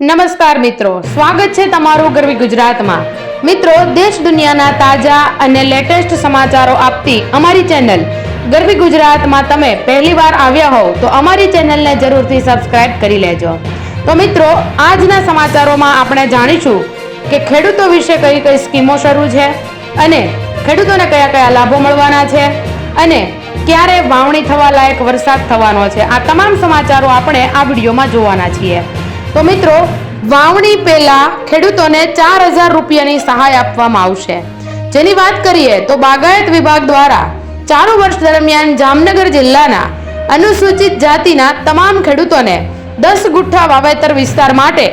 નમસ્કાર મિત્રો, સ્વાગત છે તમારું ગરવી ગુજરાતમાં. મિત્રો, દેશ દુનિયાના તાજા અને લેટેસ્ટ સમાચારો આપતી અમારી ચેનલ ગરવી ગુજરાતમાં તમે પહેલીવાર આવ્યા હોવ તો અમારી ચેનલને જરૂરથી સબસ્ક્રાઇબ કરી લેજો. તો મિત્રો, આજના સમાચારોમાં આપણે જાણીશું કે ખેડૂતો વિશે કઈ કઈ સ્કીમો શરૂ છે અને ખેડૂતોને કયા કયા લાભો મળવાના છે અને ક્યારે વાવણી થવા લાયક વરસાદ થવાનો છે. આ તમામ સમાચારો આપણે આ વિડીયોમાં જોવાના છીએ. તો મિત્રો, વાવણી પહેલા ખેડૂતોને ચાર હજાર રૂપિયાની સહાય આપવામાં આવશે. જેની વાત કરીએ તો બાગાયત વિભાગ દ્વારા ચાલુ વર્ષ દરમિયાન જામનગર જિલ્લાના અનુસૂચિત જાતિના તમામ ખેડૂતોને દસ ગુઠ્ઠા વાવેતર વિસ્તાર માટે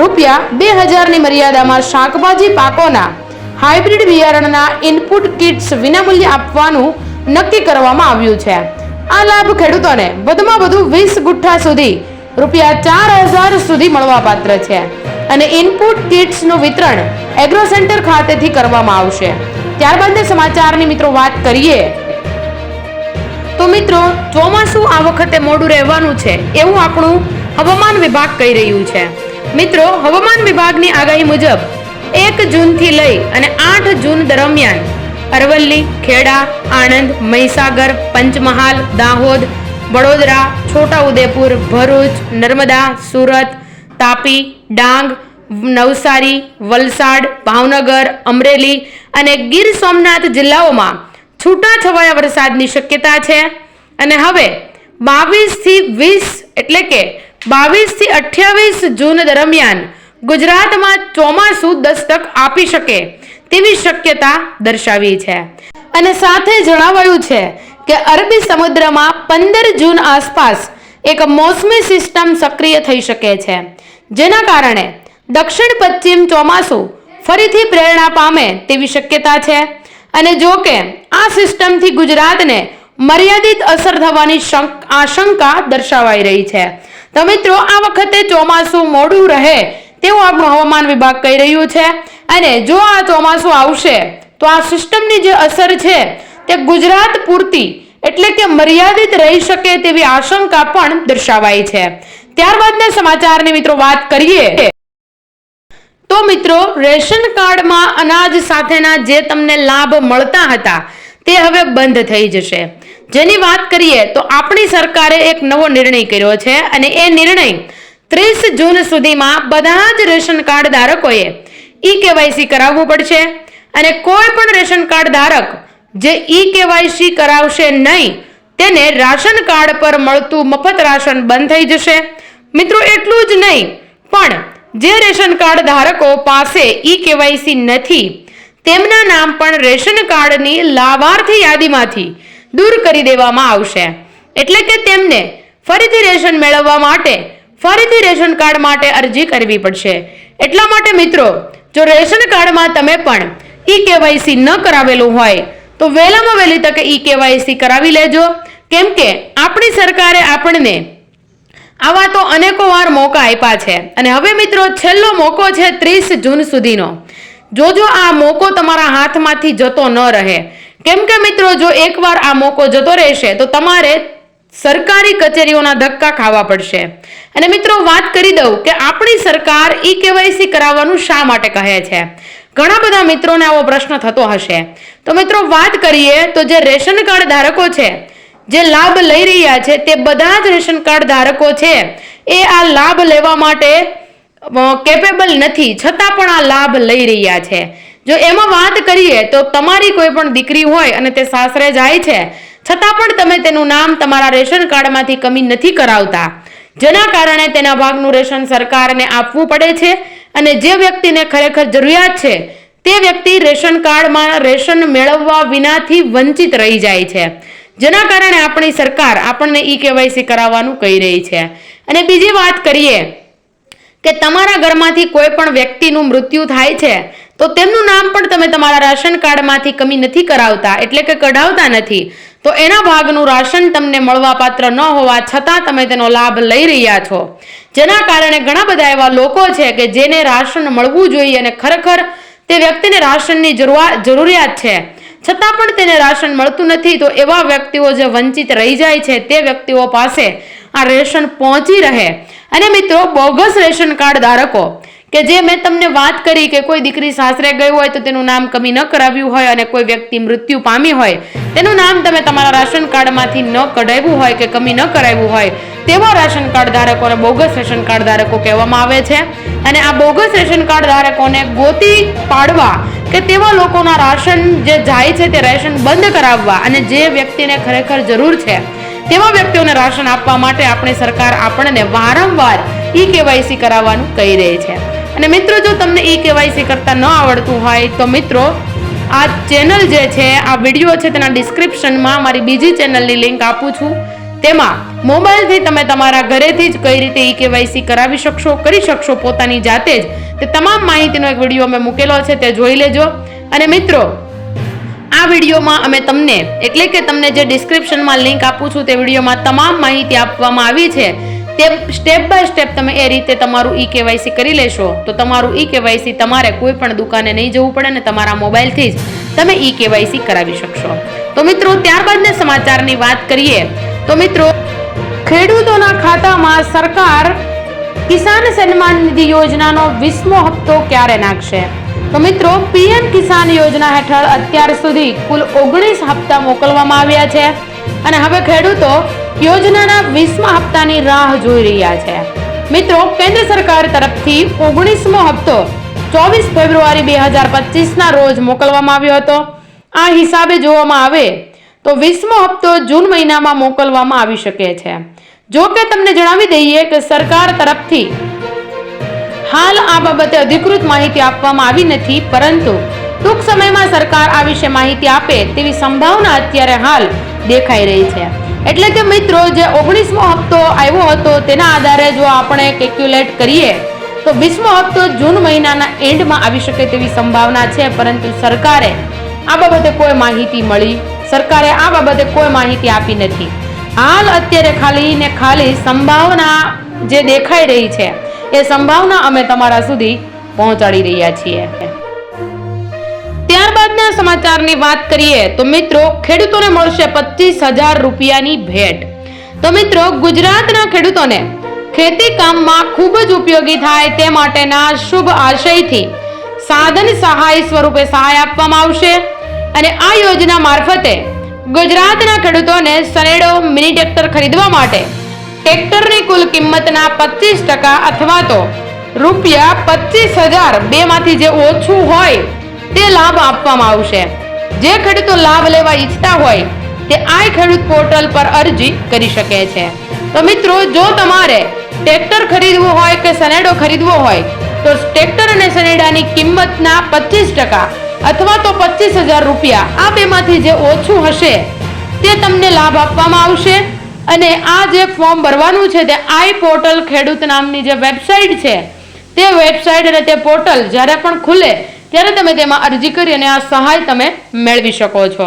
રૂપિયા બે હજારની મર્યાદામાં શાકભાજી પાકોના હાઇબ્રિડ બિયારણના ઇનપુટ કિટ્સ વિનામૂલ્યે આપવાનું નક્કી કરવામાં આવ્યું છે. આ લાભ ખેડૂતોને વધુમાં વધુ વીસ ગુઠ્ઠા સુધી રૂપિયા ચાર હજાર સુધી મળવાપાત્ર છે. અને ઇનપુટ કિટ્સનું વિતરણ એગ્રો સેન્ટર ખાતેથી કરવામાં આવશે. ત્યારબાદ સમાચારની મિત્રો વાત કરીએ. તો મિત્રો, ચોમાસું આ વખતે મોડું રહેવાનું છે, એવું આપણું હવામાન વિભાગ કહી રહ્યું છે. મિત્રો, હવામાન વિભાગની આગાહી મુજબ, એક જૂનથી લઈ અને આઠ જૂન દરમિયાન અરવલ્લી, ખેડા, આણંદ, મહીસાગર, પંચમહાલ, દાહોદ વડોદરા છોટાઉદેપુર ભરૂચ, નર્મદા, સુરત, તાપી, ડાંગ, નવસારી, વલસાડ, ભાવનગર, અમરેલી અને ગીર સોમનાથ જિલ્લાઓમાં છૂટાછવાયા વરસાદની શક્યતા છે. અને હવે બાવીસથી વીસ એટલે કે બાવીસથી અઠ્યાવીસ જૂન દરમિયાન ગુજરાતમાં ચોમાસું દસ્તક આપી શકે તેવી શક્યતા દર્શાવી છે. અને સાથે જણાવાયું છે કે અરબી સમુદ્રમાં પંદર જૂન આસપાસ એક મોસમી સિસ્ટમ સક્રિય થઈ શકે છે. જેના કારણે દક્ષિણ પશ્ચિમ ચોમાસું ફરીથી પ્રેરણા પામે તેવી શક્યતા છે. અને જો કે આ સિસ્ટમથી ગુજરાતને મર્યાદિત અસર થવાની શંક- આશંકા દર્શાવાઈ રહી છે. તો મિત્રો, આ વખતે ચોમાસું મોડું રહે તેવું આપણું હવામાન વિભાગ કહી રહ્યું છે. અને જો આ ચોમાસું આવશે, તો આ સિસ્ટમની જે અસર છે તે ગુજરાત પૂરતી એટલે કે મર્યાદિત રહી શકે તેવી આશંકા પણ દર્શાવાઈ છે. ત્યારબાદના સમાચારની મિત્રો વાત કરીએ. તો મિત્રો, રેશન કાર્ડમાં અનાજ સાથેના જે તમને લાભ મળતા હતા, તે હવે બંધ થઈ જશે. જેની વાત કરીએ, તો આપણી સરકારે એક નવો નિર્ણય કર્યો છે અને એ નિર્ણય ત્રીસ જૂન સુધીમાં બધા જ રેશન કાર્ડ ધારકોએ ઈ કેવાયસી કરાવવું પડશે અને કોઈ પણ રેશન કાર્ડ ધારક જે ઈ કેવાયસી કરાવશે નહીં, તેને રાશન કાર્ડ પર મળતું મફત રાશન બંધ થઈ જશે. મિત્રો, એટલું જ નહીં, પણ જે રેશન કાર્ડ ધારકો પાસે ઈ કેવાયસી નથી, તેમના નામ પણ રેશન કાર્ડની લાભાર્થી યાદીમાંથી દૂર કરી દેવામાં આવશે. એટલે કે તેમને ફરીથી રેશન મેળવવા માટે, ફરીથી રેશન કાર્ડ માટે અરજી કરવી પડશે. એટલા માટે મિત્રો, જો રેશન કાર્ડમાં તમે પણ ઈ કેવાયસી ન કરાવેલું હોય તો વહેલામાં વહેલી તકે ઈ કેવાયસી કરાવી લેજો. કેમ કે આપણી સરકારે આપણને આવા તો અનેકો વાર મોકા આપ્યા છે. અને હવે મિત્રો છેલ્લો મોકો છે ત્રીસ જૂન સુધીનો. જોજો આ મોકો તમારા હાથમાંથી જતો ન રહે. કેમ કે મિત્રો જો એકવાર આ મોકો જતો રહેશે તો તમારે સરકારી કચેરીઓના ધક્કા ખાવા પડશે. અને મિત્રો વાત કરી દઉં કે આપણી સરકાર ઈ કેવાયસી કરાવવાનું શા માટે કહે છે? ઘણા બધા મિત્રોને આવો પ્રશ્ન થતો હશે. તો મિત્રો વાત કરીએ તો જે રેશન કાર્ડ ધારકો છે, જે લાભ લઈ રહ્યા છે તે બધા જ રેશન કાર્ડ ધારકો છે. એ આ લાભ લેવા માટે કેપેબલ નથી. છતાં પણ આ લાભ લઈ રહ્યા છે. જો એમાં વાત કરીએ તો તમારી કોઈ પણ દીકરી હોય અને તે સાસરે જાય છે, છતાં પણ તમે તેનું નામ તમારા રેશન કાર્ડમાંથી કમી નથી કરાવતા. જેના કારણે તેના ભાગનું રેશન સરકારને આપવું પડે છે અને જે વ્યક્તિને ખરેખર જરૂરિયાત છે, તે વ્યક્તિ રેશન કાર્ડમાં રેશન મેળવવા વિનાથી વંચિત રહી જાય છે. જેના કારણે આપણી સરકાર આપણને ઈ કેવાયસી કરાવવાનું કહી રહી છે. અને બીજી વાત કરીએ કે તમારા ઘરમાંથી કોઈ પણ વ્યક્તિનું મૃત્યુ થાય છે તો તેમનું નામ પણ તમે તમારા રાશન કાર્ડમાંથી કમી નથી કરાવતા, એટલે કે કઢાવતા નથી. તો એના ભાગનું રાશન તમને મળવાપાત્ર ન હોવા છતાં તમે તેનો લાભ લઈ રહ્યા છો. જેના કારણે ઘણા બધા એવા લોકો છે કે જેને રાશન મળવું જોઈએ અને ખરેખર તે વ્યક્તિને રાશનની જરૂરિયાત છે. છતાં પણ તેને રાશન મળતું નથી તો એવા વ્યક્તિઓ જે વંચિત રહી જાય છે તે વ્યક્તિઓ પાસે આ રેશન પહોંચી રહે. અને મિત્રો, બોગસ રેશન કાર્ડ ધારકો કે જે મેં તમને વાત કરી કે કોઈ દીકરી સાસરે ગઈ હોય તો તેનું નામ કમી ન કરાવ્યું હોય અને કોઈ વ્યક્તિ મૃત્યુ પામી હોય, તેનું નામ તમે તમારા રાશન કાર્ડમાંથી ન કઢાવ્યું હોય કે કમી ન કરાવ્યું હોય, તેવા રાશન કાર્ડ ધારકોને બોગસ રેશન કાર્ડ ધારકો કહેવામાં આવે છે. અને આ બોગસ રેશન કાર્ડ ધારકોને ગોતી પાડવા કે તેવા લોકોના રાશન જે જાય છે તે રેશન બંધ કરાવવા અને જે વ્યક્તિને ખરેખર જરૂર છે, તેવા વ્યક્તિઓને રાશન આપવા માટે આપણી સરકાર આપણને વારંવાર ઈ કેવાયસી કરાવવાનું કહી રહી છે. અને મિત્રો, જો તમને ઈ કેવાયસી કરતાં ન આવડતું હોય, તો મિત્રો, આ ચેનલ જે છે, આ વીડિયો છે તેના ડિસ્ક્રિપ્શનમાં મારી બીજી ચેનલની લિંક આપું છું. તેમાં મોબાઈલથી તમે તમારા ઘરેથી જ કઈ રીતે ઈ કેવાયસી કરાવી શકશો, કરી શકશો પોતાની જાતે જ. તે તમામ માહિતીનો એક વીડિયો મેં મૂકેલો છે, તે જોઈ લેજો. અને મિત્રો, આ વિડીયોમાં અમે તમને, એટલે કે તમને જે ડિસ્ક્રિપ્શનમાં લિંક આપું છું, તે વિડીયોમાં તમામ માહિતી આપવામાં આવી છે. તે સ્ટેપ બાય સ્ટેપ તમે એ રીતે તમારું ઈ કેવાયસી કરી લેશો. તો તમારું ઈ કેવાયસી તમારે કોઈ પણ દુકાને નહીં જવું પડે ને તમારા મોબાઈલથી જ તમે ઈ કેવાયસી કરાવી શકશો. તો મિત્રો, ત્યારબાદના સમાચારની વાત કરીએ. તો મિત્રો, ખેડૂતોના ખાતામાં સરકાર કિસાન સન્માન નિધિ યોજનાનો વીસમો હપ્તો ક્યારે નાખશે? તો મિત્રો, પીએમ કિસાન યોજના હેઠળ અત્યાર સુધી કુલ ઓગણીસ હપ્તા મોકલવામાં આવ્યા છે. અને હવે ખેડૂતો યોજનાના વીસમા હપ્તાની રાહ જોઈ રહ્યા છે. મિત્રો, કેન્દ્ર સરકાર તરફથી ઓગણીસમો હપ્તો ચોવીસ ફેબ્રુઆરી બે હજાર પચીસના રોજ મોકલવામાં આવ્યો હતો. આ હિસાબે જોવામાં આવે તો વીસમો હપ્તો જૂન મહિનામાં મોકલવામાં આવી શકે છે. જો કે તમને જણાવી દઈએ કે સરકાર તરફથી હાલ આ બાબતે અધિકૃત માહિતી આપવામાં આવી નથી, પરંતુ ટૂંક સમયમાં સરકાર આ વિશે માહિતી આપે તેવી સંભાવના અત્યારે હાલ દેખાઈ રહી છે. એટલે કે મિત્રો, જે ઓગણીસમો હપ્તો આવ્યો હતો, તેના આધારે જો આપણે કેલ્ક્યુલેટ કરીએ, તો વીસમો હપ્તો જૂન મહિનાના એન્ડમાં આવી શકે તેવી સંભાવના છે. પરંતુ સરકારે આ બાબતે કોઈ માહિતી મળી, સરકારે આ બાબતે કોઈ માહિતી આપી નથી. હાલ અત્યારે ખાલી ને ખાલી સંભાવના જે દેખાઈ રહી છે, એ સંભાવના અમે તમારા સુધી પહોંચાડી રહ્યા છીએ. ત્યારબાદના સમાચારની વાત કરીએ તો મિત્રો, ખેડૂતોને મળશે પચીસ હજાર રૂપિયાની ભેટ. તો મિત્રો, ગુજરાતના ખેડૂતોને ખેતી કામમાં ખૂબ જ ઉપયોગી થાય તે માટેના શુભ આશયથી સાધન સહાય સ્વરૂપે સહાય આપવામાં આવશે અને આ યોજના મારફતે ગુજરાતના ખેડૂતોને સનેડો મિની ટ્રેક્ટર ખરીદવા માટે ટ્રેક્ટરની કુલ કિંમતના પચીસ ટકા અથવા તો રૂપિયા પચીસ હજાર બેમાંથી જે ઓછું હોય તે લાભ આપવામાં આવશે. જે ખેડૂતો લાભ લેવા ઈચ્છતા હોય, તે આઈ ખેડૂત પોર્ટલ પર અરજી કરી શકે છે. તો મિત્રો, જો તમારે ટ્રેક્ટર ખરીદવું હોય કે સનેડો ખરીદવો હોય, તો ટ્રેક્ટર અને સનેડાની કિંમતના પચીસ ટકા અથવા તો પચીસ હજાર રૂપિયા આ બેમાંથી જે ઓછું હશે, તે તમને લાભ આપવામાં આવશે. અને આ જે ફોર્મ ભરવાનું છે, તે આઈ પોર્ટલ ખેડૂત નામની જે વેબસાઇટ છે, તે વેબસાઇટ અને તે પોર્ટલ જ્યારે પણ ખુલે ત્યારે તમે તેમાં અરજી કરી અને આ સહાય તમે મેળવી શકો છો.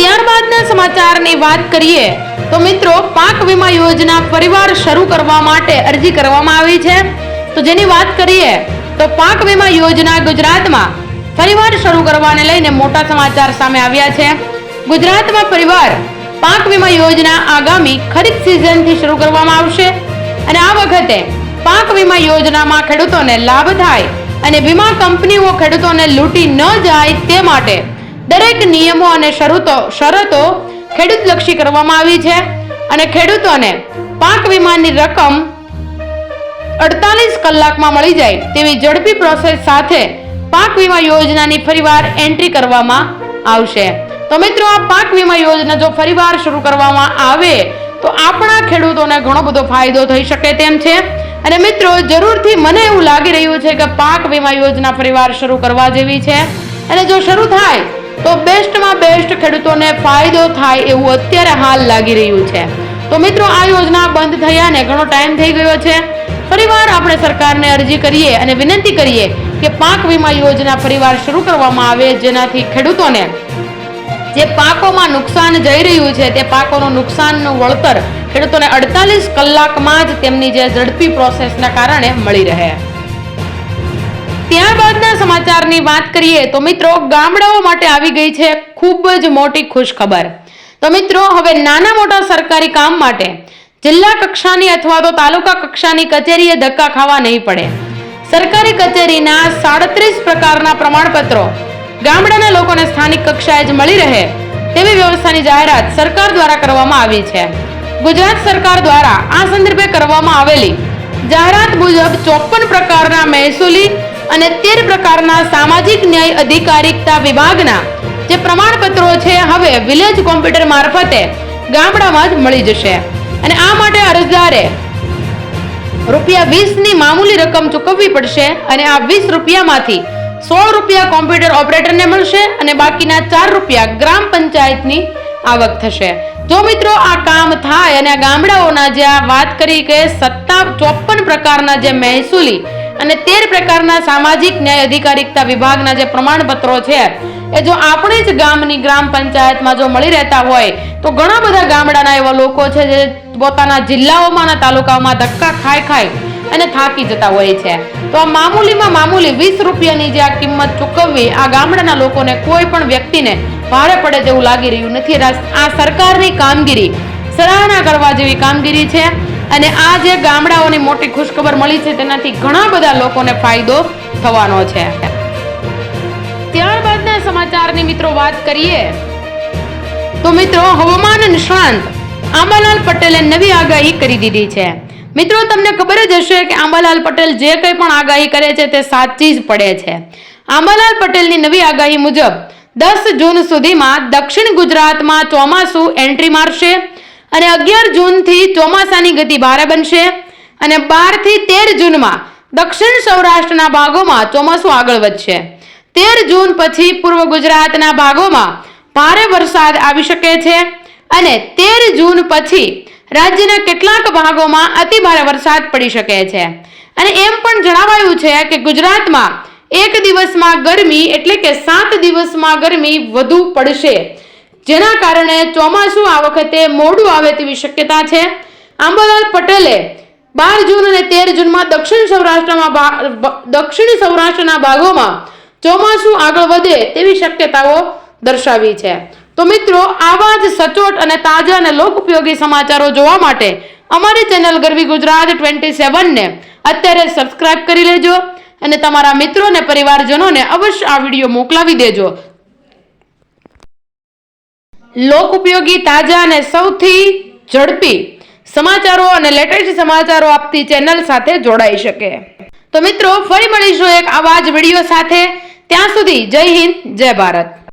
ત્યારબાદના સમાચારની વાત કરીએ, તો મિત્રો, પાક વીમા યોજના પરિવાર શરૂ કરવા માટે અરજી કરવામાં આવી છે. તો જેની વાત કરીએ, તો પાક વીમા યોજના ગુજરાતમાં પરિવાર શરૂ કરવાને લઈને મોટા સમાચાર સામે આવ્યા છે. ગુજરાતમાં પરિવાર પાક વીમા યોજના આગામી ખરીફ સિઝનથી શરૂ કરવામાં આવશે. અને આ વખતે પાક વીમા યોજનામાં ખેડૂતોને લાભ થાય અને વીમા કંપનીઓ ખેડૂતોને લૂંટી ન જાય તે માટે દરેક નિયમો અને શરતો શરતો ખેડૂતલક્ષી કરવામાં આવી છે. અને ખેડૂતોને પાક વીમાની રકમ અડતાલીસ કલાકમાં મળી જાય તેવી ઝડપી પ્રોસેસ સાથે પાક વીમા યોજનાની ફરીવાર એન્ટ્રી કરવામાં આવશે. તો મિત્રો, આ પાક વીમા યોજના જો ફરીવાર શરૂ કરવામાં આવે, તો આપણા ખેડૂતોને ઘણો બધો ફાયદો થઈ શકે તેમ છે. અને મિત્રો, જરૂરથી મને એવું લાગી રહ્યું છે કે પાક વીમા યોજના ફરીવાર શરૂ કરવા જેવી છે. અને જો શરૂ થાય, તો બેસ્ટમાં બેસ્ટ ખેડૂતોને ફાયદો થાય એવું અત્યારે હાલ લાગી રહ્યું છે. તો મિત્રો, આ યોજના બંધ થયા ને ઘણો ટાઈમ થઈ ગયો છે. ફરીવાર આપણે સરકારને અરજી કરીએ અને વિનંતી કરીએ કે પાક વીમા યોજના ફરીવાર શરૂ કરવામાં આવે જેનાથી ખેડૂતોને જે પાકોમાં નુકસાન જઈ રહ્યું છે, તે પાકોનું નુકસાનનું વળતર ખેડૂતોને અડતાલીસ કલાકમાં જ તેમની જે ઝડપી પ્રોસેસના કારણે મળી રહે. ત્યારબાદના સમાચારની વાત કરીએ તો મિત્રો ગામડાઓ માટે આવી ગઈ છે ખૂબ જ મોટી ખુશખબર. તો મિત્રો, હવે નાના મોટા સરકારી કામ માટે જિલ્લા કક્ષાની અથવા તો તાલુકા કક્ષાની કચેરીએ ધક્કા ખાવા નહીં પડે. સરકારી કચેરીના સાડત્રીસ પ્રકારના પ્રમાણપત્રો ગામડાના લોકોને સ્થાનિક કક્ષાએ જ મળી રહે તેવી વ્યવસ્થાની જાહેરાત સરકાર દ્વારા કરવામાં આવી છે. ગુજરાત સરકાર દ્વારા આ સંદર્ભે કરવામાં આવેલી જાહેરાત મુજબ ચોપન પ્રકારના મહેસૂલી અને તેર પ્રકારના સામાજિક ન્યાય અધિકારિકતા વિભાગના જે પ્રમાણપત્રો છે, હવે વિલેજ કોમ્પ્યુટર મારફતે ગામડામાં જ મળી જશે. અને આ માટે અરજદારે રૂપિયા વીસની મામૂલી રકમ ચૂકવવી પડશે અને આ વીસ રૂપિયામાંથી સોળ રૂપિયા કોમ્પ્યુટર ઓપરેટરને મળશે અને બાકીના ચાર રૂપિયા ગ્રામ પંચાયતની આવક થશે. જો મિત્રો આ કામ થાય અને આ ગામડાઓના જે આ વાત કરી કે સત્તા ચોપન પ્રકારના જે મહેસૂલી અને તેર પ્રકારના સામાજિક ન્યાય અધિકારિકતા વિભાગના જે પ્રમાણપત્રો છે, એ જો આપણે જ ગામની ગ્રામ પંચાયતમાં જો મળી રહેતા હોય, તો ઘણા બધા ગામડાના એવા લોકો છે જે પોતાના જિલ્લાઓમાં તાલુકાઓમાં ધક્કા ખાઈ ખાઈ અને થાકી જતા હોય છે. તો આ મામૂલીમાં મામૂલી વીસ રૂપિયાની જે આ કિંમત ચૂકવવી આ ગામડાના લોકોને કોઈ પણ વ્યક્તિને ભારે પડે તેવું લાગી રહ્યું નથી. આ સરકારની કામગીરી સરાહના કરવા જેવી કામગીરી છે. અને આ જે ગામડાઓની મોટી ખુશખબર મળી છે, તેનાથી ઘણા બધા લોકોને ફાયદો થવાનો છે. ત્યારબાદના સમાચારની મિત્રો વાત કરીએ. તો મિત્રો, હવામાન નિષ્ણાંત આંબાલાલ પટેલે નવી આગાહી કરી દીધી છે. મિત્રો, તમને ખબર જ હશે કે આંબાલાલ પટેલ જે કંઈ પણ આગાહી કરે છે, તે સાચી જ પડે છે. આંબાલાલ પટેલની નવી આગાહી મુજબ દસ જૂન સુધીમાં દક્ષિણ ગુજરાતમાં ચોમાસું એન્ટ્રી મારશે અને અગિયાર જૂનથી ચોમાસાની ગતિ ભારે બનશે અને બારથી તેર જૂનમાં દક્ષિણ સૌરાષ્ટ્રના ભાગોમાં ચોમાસું આગળ વધશે. તેર જૂન પછી પૂર્વ ગુજરાતના ભાગોમાં ભારે વરસાદ આવી શકે છે અને તેર જૂન પછી રાજ્યના કેટલાક ભાગોમાં અતિ ભારે વરસાદ પડી શકે છે. અને એમ પણ જણાવાયું છે કે ગુજરાતમાં એક દિવસમાં ગરમી એટલે કે સાત દિવસમાં ગરમી વધુ પડશે. જેના કારણે ચોમાસું આ વખતે મોડું આવે તેવી શક્યતા છે. આંબાલાલ પટેલે બાર જૂન અને તેર જૂનમાં દક્ષિણ સૌરાષ્ટ્રમાં દક્ષિણ સૌરાષ્ટ્રના ભાગોમાં ચોમાસું આગળ વધે તેવી શક્યતાઓ દર્શાવી છે. તો મિત્રો, આવા જ સચોટ અને તાજા અને લોકોપયોગી સમાચારો જોવા માટે અમારી ચેનલ ગરવી ગુજરાત ટ્વેન્ટી સેવનને અત્યારે સબસ્ક્રાઇબ કરી લેજો. અને તમારા મિત્રો અને પરિવારજનોને અવશ્ય આ વીડિયો મોકલાવી દેજો. લોક ઉપયોગી, તાજા અને સૌથી ઝડપી સમાચારો અને લેટેસ્ટ સમાચારો આપતી ચેનલ સાથે જોડાઈ શકે. તો મિત્રો, ફરી મળીશું એક આવા જ વીડિયો સાથે. ત્યાં સુધી જય હિન્દ, જય ભારત.